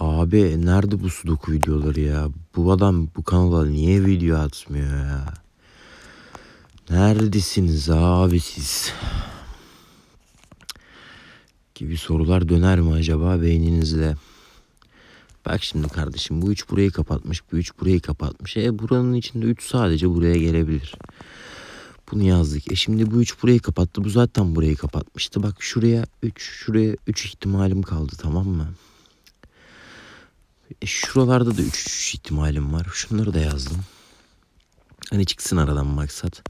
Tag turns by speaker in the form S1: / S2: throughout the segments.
S1: Abi nerede bu sudoku videoları ya? Bu adam bu kanala niye video atmıyor ya? Neredesiniz abi siz? Gibi sorular döner mi acaba beyninizde? Bak şimdi kardeşim bu üç burayı kapatmış, bu üç burayı kapatmış. E buranın içinde üç sadece buraya gelebilir. Bunu yazdık. E şimdi bu üç burayı kapattı. Bu zaten burayı kapatmıştı. Bak şuraya üç, şuraya üç ihtimalim kaldı tamam mı? E şuralarda da üç, üç ihtimalim var. Şunları da yazdım. Hani çıksın aradan maksat.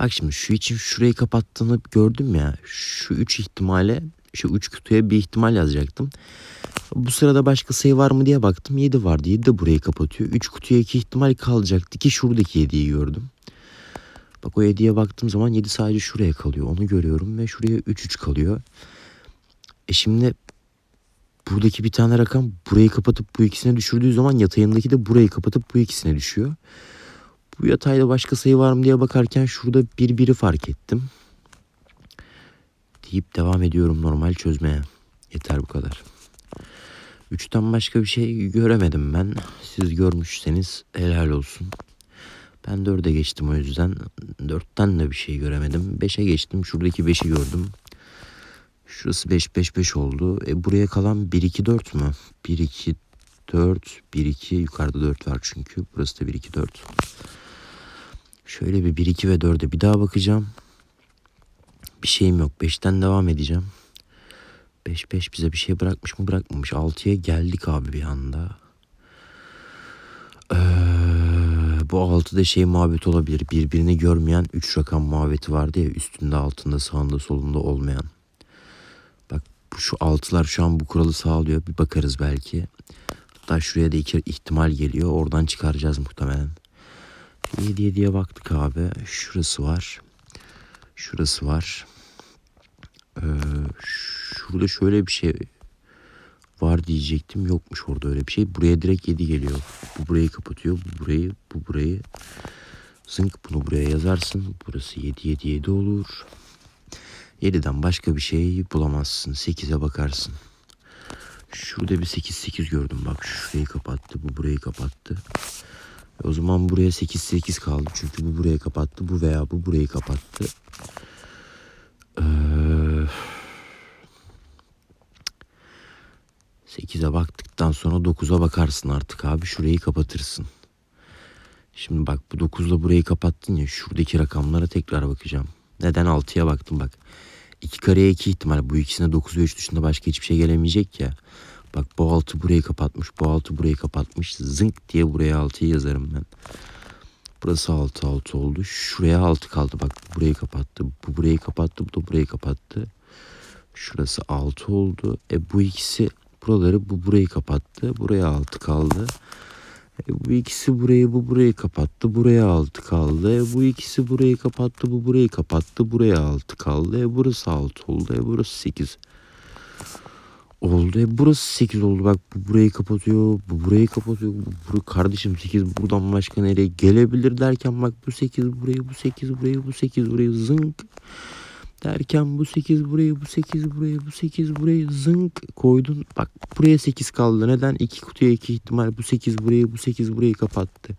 S1: Bak şimdi şu için şurayı kapattığını gördüm ya. Şu üç ihtimale, şu üç kutuya bir ihtimal yazacaktım. Bu sırada başka sayı var mı diye baktım. 7 vardı. 7 de burayı kapatıyor. 3 kutuya 2 ihtimal kalacaktı ki şuradaki 7'yi gördüm. Bak o 7'ye baktığım zaman 7 sadece şuraya kalıyor. Onu görüyorum ve şuraya 3 3 kalıyor. E şimdi buradaki bir tane rakam burayı kapatıp bu ikisine düşürdüğü zaman yatayındaki de burayı kapatıp bu ikisine düşüyor. Bu yatayda başka sayı var mı diye bakarken şurada bir biri fark ettim. Deyip devam ediyorum normal çözmeye. Yeter bu kadar. Üçten başka bir şey göremedim ben. Siz görmüşseniz helal olsun. Ben dörde geçtim o yüzden. Dörtten de bir şey göremedim. Beşe geçtim. Şuradaki beşi gördüm. Şurası 5 5 5 oldu. E buraya kalan 1 2 4 mü? 1 2 4 1 2 yukarıda 4 var çünkü. Burası da 1 2 4. Şöyle bir 1 2 ve 4'e bir daha bakacağım. Bir şeyim yok. 5'ten devam edeceğim. 5 5 bize bir şey bırakmış mı bırakmamış. 6'ya geldik abi bir anda. Ee, bu 6'da şey muhabbet olabilir. Birbirini görmeyen 3 rakam muhabbeti vardı ya üstünde altında sağında solunda olmayan. Bu şu altılar şu an bu kuralı sağlıyor. Bir bakarız belki. Hatta şuraya da iki ihtimal geliyor. Oradan çıkaracağız muhtemelen. 7 7'ye baktık abi. Şurası var. Şurası var. Ee, şurada şöyle bir şey var diyecektim. Yokmuş orada öyle bir şey. Buraya direkt 7 geliyor. Bu burayı kapatıyor. Bu burayı, bu burayı. Zınk bunu buraya yazarsın. Burası 7 7 7 olur. 7'den başka bir şey bulamazsın. 8'e bakarsın. Şurada bir 8 8 gördüm. Bak şurayı kapattı. Bu burayı kapattı. E o zaman buraya 8 8 kaldı. Çünkü bu burayı kapattı. Bu veya bu burayı kapattı. Ee, 8'e baktıktan sonra 9'a bakarsın artık abi. Şurayı kapatırsın. Şimdi bak bu 9'la burayı kapattın ya. Şuradaki rakamlara tekrar bakacağım. Neden 6'ya baktım bak. 2 kareye 2 ihtimal. Bu ikisine 9 ve 3 dışında başka hiçbir şey gelemeyecek ya. Bak bu 6 burayı kapatmış. Bu 6 burayı kapatmış. Zınk diye buraya 6'yı yazarım ben. Burası 6 6 oldu. Şuraya 6 kaldı. Bak bu burayı kapattı. Bu burayı kapattı. Bu da burayı kapattı. Şurası 6 oldu. E bu ikisi buraları bu burayı kapattı. Buraya 6 kaldı. E bu ikisi burayı bu burayı kapattı. Buraya 6 kaldı. E bu ikisi burayı kapattı. Bu burayı kapattı. Buraya 6 kaldı. E burası 6 oldu. Burası 8 oldu. Burası 8 oldu. Bak bu burayı kapatıyor. Bu burayı kapatıyor. Bu, bu kardeşim 8 buradan başka nereye gelebilir derken bak bu 8 burayı bu 8 burayı bu 8 burayı zınk derken bu 8 burayı bu 8 burayı bu 8 burayı zınk koydun. Bak buraya 8 kaldı. Neden? 2 kutuya 2 ihtimal bu 8 burayı bu 8 burayı kapattı.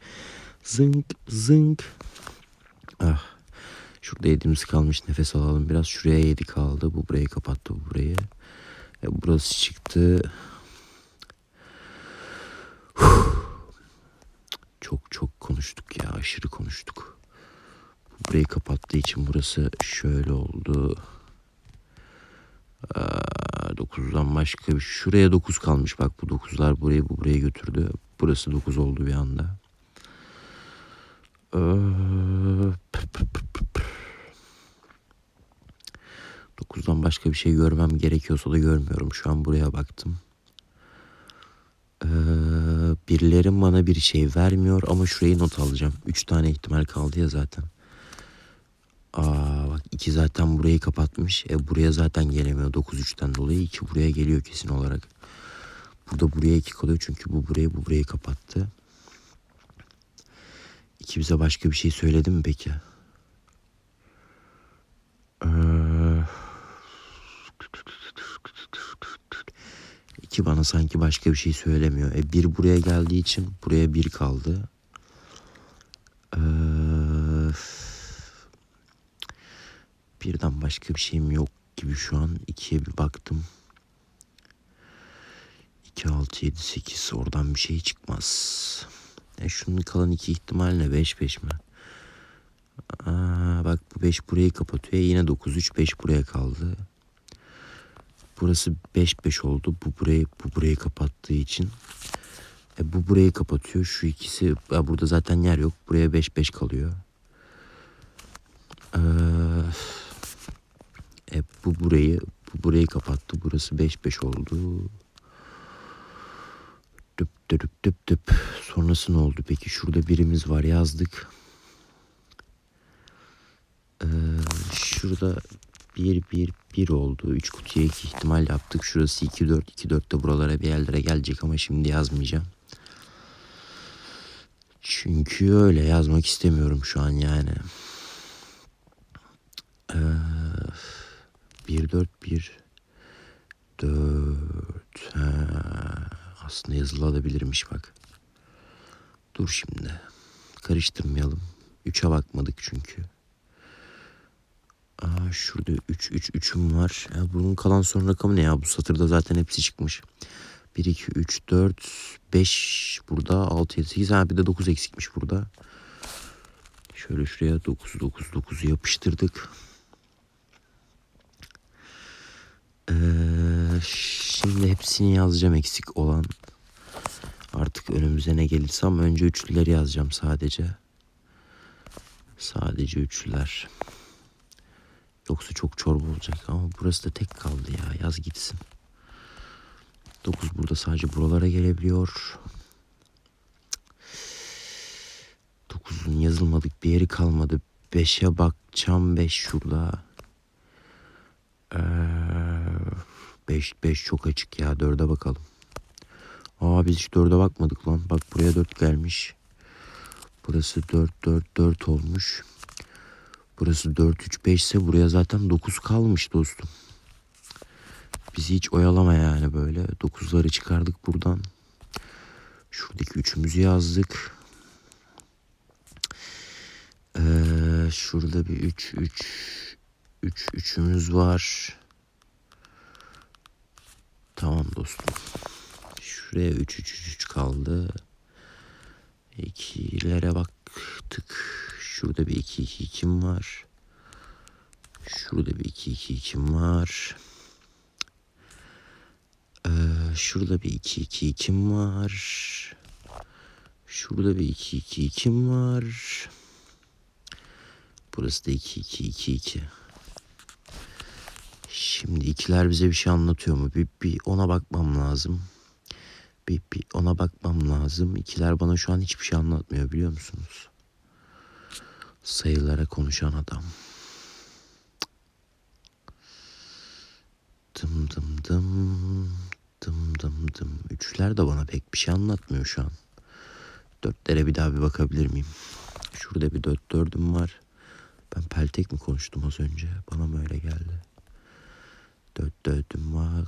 S1: Zınk zınk. Ah. Şurada yediğimiz kalmış nefes alalım biraz. Şuraya 7 kaldı. Bu burayı kapattı bu burayı. E, burası çıktı. Huh. Çok çok konuştuk ya aşırı konuştuk. Burayı kapattığı için burası şöyle oldu. Aa, 9'dan başka bir şuraya 9 kalmış bak bu 9'lar burayı bu buraya götürdü. Burası 9 oldu bir anda. Ee, pır pır pır pır pır. 9'dan başka bir şey görmem gerekiyorsa da görmüyorum. Şu an buraya baktım. Ee, birilerin bana bir şey vermiyor ama şurayı not alacağım. 3 tane ihtimal kaldı ya zaten. Aa bak 2 zaten burayı kapatmış. E buraya zaten gelemiyor 9-3'ten dolayı. 2 buraya geliyor kesin olarak. Burada buraya 2 kalıyor çünkü bu burayı bu burayı kapattı. 2 bize başka bir şey söyledi mi peki? Ee, 2 bana sanki başka bir şey söylemiyor. E 1 buraya geldiği için buraya 1 kaldı. Ee, birden başka bir şeyim yok gibi şu an. 2'ye bir baktım. 2, 6, 7, 8 oradan bir şey çıkmaz. E şunun kalan iki ihtimal ne? 5, 5 mi? Aa, bak bu 5 burayı kapatıyor. Yine 9, 3, 5 buraya kaldı. Burası 5 5 oldu. Bu burayı bu burayı kapattığı için. E bu burayı kapatıyor. Şu ikisi burada zaten yer yok. Buraya 5 5 kalıyor. Ee, e bu burayı bu burayı kapattı. Burası 5 5 oldu. Düp düp düp düp. Sonrası ne oldu peki? Şurada birimiz var yazdık. Ee, şurada 1 1 1 oldu. 3 kutuya 2 ihtimal yaptık. Şurası 2 4 2 4 de buralara bir yerlere gelecek ama şimdi yazmayacağım. Çünkü öyle yazmak istemiyorum şu an yani. 1 4 1 4 ha, aslında yazılabilirmiş bak. Dur şimdi. Karıştırmayalım. 3'e bakmadık çünkü. Aa, şurada 3 3 3'üm var. Ya bunun kalan son rakamı ne ya? Bu satırda zaten hepsi çıkmış. 1 2 3 4 5 burada 6 7 8 ha bir de 9 eksikmiş burada. Şöyle şuraya 9 9 9'u yapıştırdık. Hepsini yazacağım eksik olan. Artık önümüze ne gelirse ama önce üçlüleri yazacağım sadece. Sadece üçlüler. Yoksa çok çorba olacak ama burası da tek kaldı ya yaz gitsin. 9 burada sadece buralara gelebiliyor. 9'un yazılmadık bir yeri kalmadı. 5'e bakacağım 5 şurada. 5 5 çok açık ya 4'e bakalım. Aa biz hiç 4'e bakmadık lan. Bak buraya 4 gelmiş. Burası 4 4 4 olmuş. Burası 4 3 5 ise buraya zaten 9 kalmış dostum. Bizi hiç oyalama yani böyle. 9'ları çıkardık buradan. Şuradaki üçümüzü yazdık. Ee, şurada bir 3 3 3 üçümüz var. Tamam dostum. Şuraya 3 3 3 3 kaldı. İkilere baktık. Şurada bir 2 2 2'm var. Şurada bir 2 2 2'm var. Ee, şurada bir 2 2 2'm var. Şurada bir 2 2 2'm var. Burası da 2 2 2 2. Şimdi ikiler bize bir şey anlatıyor mu? Bir, bir ona bakmam lazım. Bir, bir ona bakmam lazım. İkiler bana şu an hiçbir şey anlatmıyor biliyor musunuz? Sayılara konuşan adam. Dım dım dım. Dım dım dım. Üçler de bana pek bir şey anlatmıyor şu an. Dörtlere bir daha bir bakabilir miyim? Şurada bir dört dördüm var. Ben peltek mi konuştum az önce? Bana mı öyle geldi? Dört dördüm var.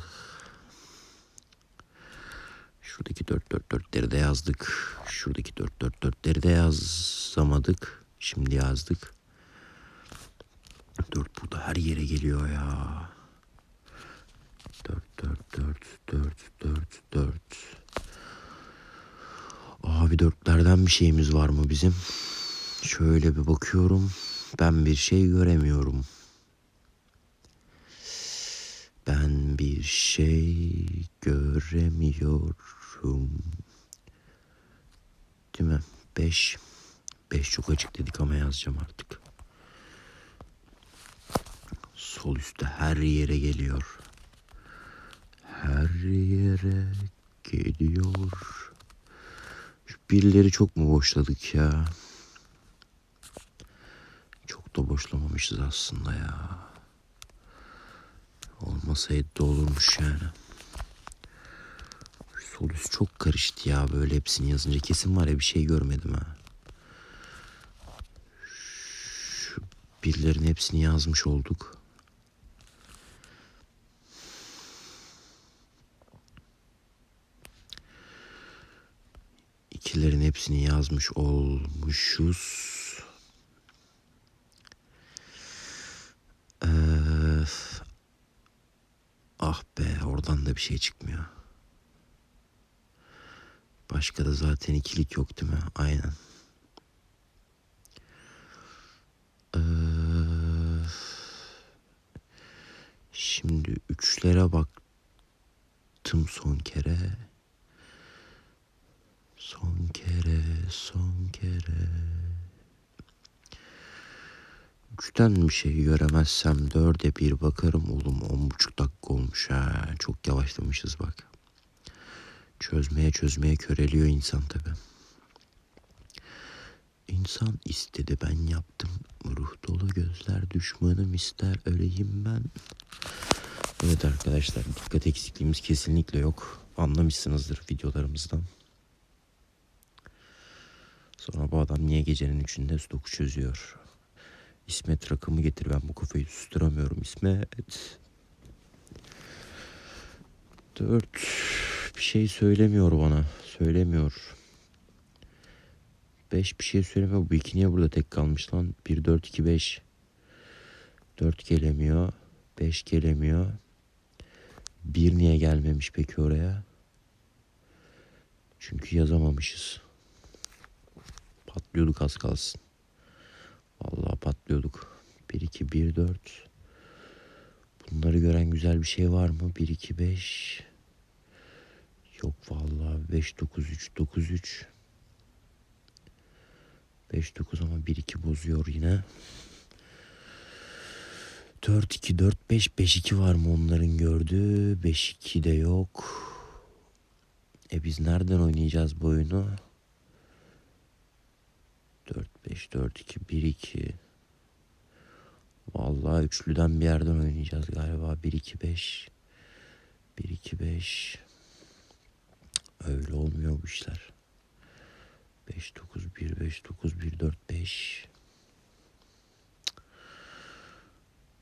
S1: Şuradaki dört dört dörtleri de yazdık. Şuradaki dört dört dörtleri de yazamadık. Şimdi yazdık. Dört burada her yere geliyor ya. Dört dört dört dört dört dört. Abi dörtlerden bir şeyimiz var mı bizim? Şöyle bir bakıyorum. Ben bir şey göremiyorum. Ben bir şey göremiyorum. Değil mi? Beş. Beş çok açık dedik ama yazacağım artık. Sol üstte her yere geliyor. Her yere geliyor. Şu birileri çok mu boşladık ya? Çok da boşlamamışız aslında ya. Olmasaydı da olurmuş yani. Sol üst çok karıştı ya böyle hepsini yazınca. Kesin var ya bir şey görmedim ha. Şu birilerin hepsini yazmış olduk. ikilerin hepsini yazmış olmuşuz. Ah be oradan da bir şey çıkmıyor. Başka da zaten ikilik yok değil mi? Aynen. Ee, şimdi üçlere baktım son kere. Son kere, son kere. Üçten bir şey göremezsem dörde bir bakarım oğlum on buçuk dakika olmuş ha. Çok yavaşlamışız bak. Çözmeye çözmeye köreliyor insan tabi. İnsan istedi ben yaptım. Ruh dolu gözler düşmanım ister öleyim ben. Evet arkadaşlar dikkat eksikliğimiz kesinlikle yok. Anlamışsınızdır videolarımızdan. Sonra bu adam niye gecenin üçünde sudoku çözüyor? İsmet rakamı getir ben bu kafayı susturamıyorum İsmet. Dört bir şey söylemiyor bana. Söylemiyor. Beş bir şey söylemiyor. Bu iki niye burada tek kalmış lan? Bir, dört, iki, beş. Dört gelemiyor. Beş gelemiyor. Bir niye gelmemiş peki oraya? Çünkü yazamamışız. Patlıyorduk az kalsın. Vallahi patlıyorduk. 1 2 1 4. Bunları gören güzel bir şey var mı? 1 2 5. Yok vallahi 5 9 3 9 3. 5 9 ama 1 2 bozuyor yine. 4 2 4 5 5 2 var mı onların gördüğü? 5 2 de yok. E biz nereden oynayacağız bu oyunu? 4 5 4 2 1 2 Vallahi üçlüden bir yerden oynayacağız galiba. 1 2 5 1 2 5 Öyle olmuyor bu işler. 5 9 1 5 9 1 4 5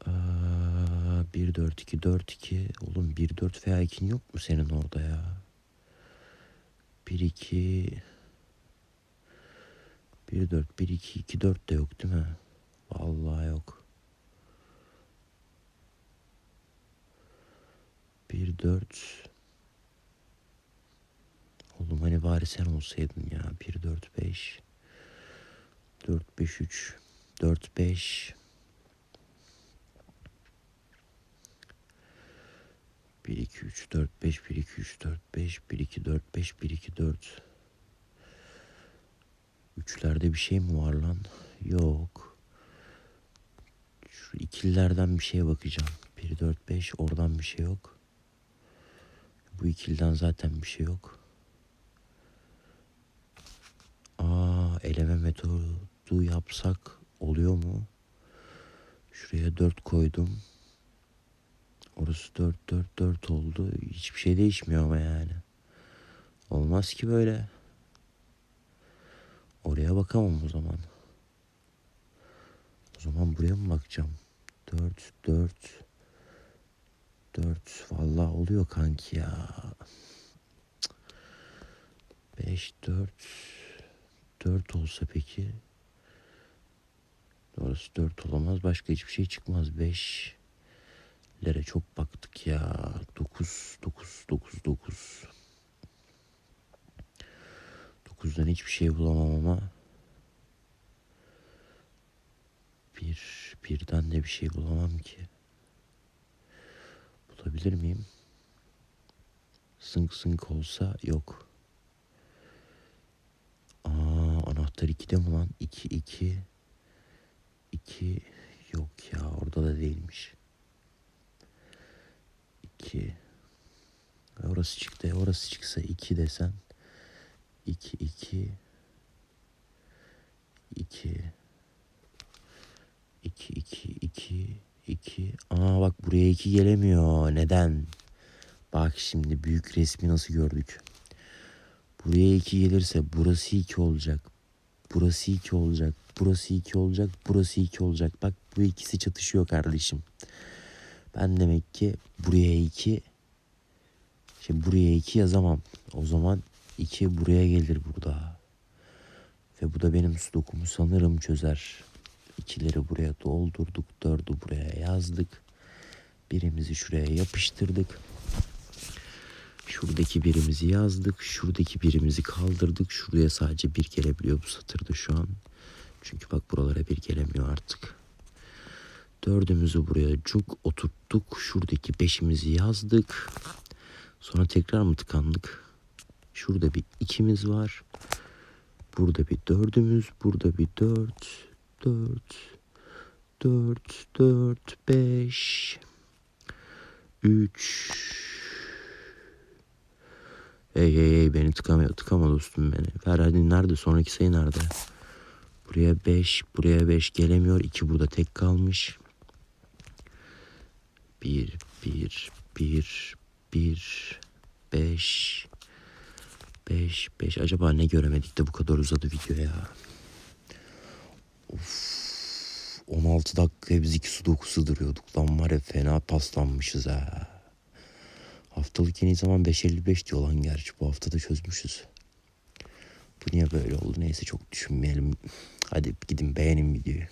S1: Aa, 1 4 2 4 2 Oğlum 1 4 veya 2'in yok mu senin orada ya? 1 2 1 4 1 2 2 4 de yok değil mi? Vallahi yok. 1 4 Oğlum hani bari sen olsaydın ya. 1 4 5 4 5 3 4 5 1 2 3 4 5 1 2 3 4 5 1 2 4 5 1 2 4 Üçlerde bir şey mi var lan? Yok. Şu ikililerden bir şeye bakacağım. 1 4 5 oradan bir şey yok. Bu ikiliden zaten bir şey yok. Aa, eleme metodu yapsak oluyor mu? Şuraya 4 koydum. Orası 4 4 4 oldu. Hiçbir şey değişmiyor ama yani. Olmaz ki böyle. Oraya bakamam o zaman. O zaman buraya mı bakacağım? 4 4 4 vallahi oluyor kanki ya. 5 4 4 olsa peki Orası 4 olamaz. Başka hiçbir şey çıkmaz. 5 lere çok baktık ya. 9 9 9 9 9'dan hiçbir şey bulamam ama bir birden de bir şey bulamam ki. Bulabilir miyim? Sınk sınk olsa yok. Aa, anahtar 2'de mi lan? 2 2 2 yok ya orada da değilmiş. 2 Orası çıktı. Orası çıksa 2 desen 2 2 2 2 2 2 2 Aa bak buraya 2 gelemiyor. Neden? Bak şimdi büyük resmi nasıl gördük. Buraya 2 gelirse burası 2 olacak. Burası 2 olacak. Burası 2 olacak. Burası 2 olacak. Bak bu ikisi çatışıyor kardeşim. Ben demek ki buraya 2 Şimdi buraya 2 yazamam. O zaman 2 buraya gelir burada. Ve bu da benim sudokumu sanırım çözer. İkileri buraya doldurduk. Dördü buraya yazdık. Birimizi şuraya yapıştırdık. Şuradaki birimizi yazdık. Şuradaki birimizi kaldırdık. Şuraya sadece bir gelebiliyor bu satırda şu an. Çünkü bak buralara bir gelemiyor artık. Dördümüzü buraya cuk oturttuk. Şuradaki beşimizi yazdık. Sonra tekrar mı tıkandık? Şurada bir ikimiz var. Burada bir dördümüz. Burada bir dört. Dört. Dört. Dört. Beş. Üç. Hey hey hey beni tıkama, tıkama dostum beni. Ferhadi nerede? Sonraki sayı nerede? Buraya 5, buraya 5 gelemiyor. 2 burada tek kalmış. 1, 1, 1, 1, 5, 5, 5. Acaba ne göremedik de bu kadar uzadı video ya. Of. 16 dakikaya biz 2 sudoku sığdırıyorduk. Lan var ya fena paslanmışız ha. Haftalık yeni zaman 5.55 diyor lan gerçi. Bu hafta da çözmüşüz. Bu niye böyle oldu? Neyse çok düşünmeyelim. Hadi gidin beğenin videoyu.